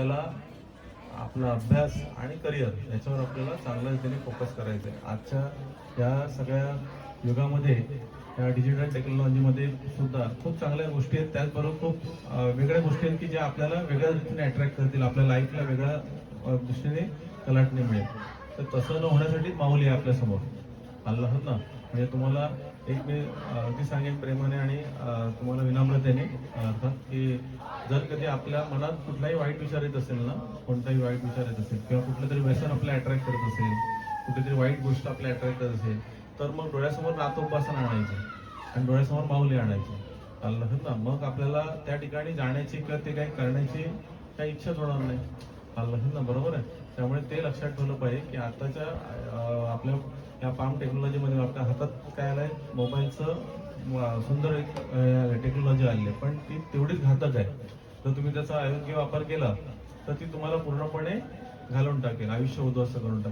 कला आपला अभ्यास आणि करिअर याच्यावर आपल्याला चांगल्या रीतीने फोकस करायचं आहे आजच्या या सगळ्या युगामध्ये या डिजिटल टेक्नॉलॉजीमध्ये सुद्धा खूप चांगल्या गोष्टी आहेत. त्याचबरोबर खूप वेगळ्या गोष्टी आहेत की ज्या आपल्याला वेगळ्या रीतीने अट्रॅक्ट करतील. आपल्या लाईफला वेगळ्या दृष्टीने कलाटणी मिळेल. तर तसं न होण्यासाठी माऊली आहे आपल्यासमोर. अल्लाह ना म्हणजे तुम्हाला एक मी अगदी सांगेन प्रेमाने आणि तुम्हाला विनम्रतेने अर्थात की जर कधी आपल्या मनात कुठलाही वाईट विचार येत असेल ना कोणताही वाईट विचार येत असेल किंवा कुठलं तरी व्यसन आपल्या अट्रॅक्ट करत असेल कुठेतरी वाईट गोष्ट आपल्या अट्रॅक्ट करत असेल तर मग डोळ्यासमोर नातोपासन आणायची आणि डोळ्यासमोर माऊली आणायची. अल्लाह ना? मग आपल्याला त्या ठिकाणी जाण्याची किंवा ते काही करण्याची काही इच्छाच होणार नाही. अल्लाह ना? बरोबर आहे? त्यामुळे ते लक्षात ठेवलं पाहिजे की आताच्या आपल्या या पाम टेक्नॉलॉजीमध्ये आपल्या हातात काय आलं आहे मोबाईलचं सुंदर एक टेक्नॉलॉजी आली आहे. पण ती तेवढीच घातक आहे. जर तुम्ही त्याचा अयोग्य वापर केला तर ती तुम्हाला पूर्णपणे घालून टाकेल आयुष्य उद्ध्वस्त करून टाकेल.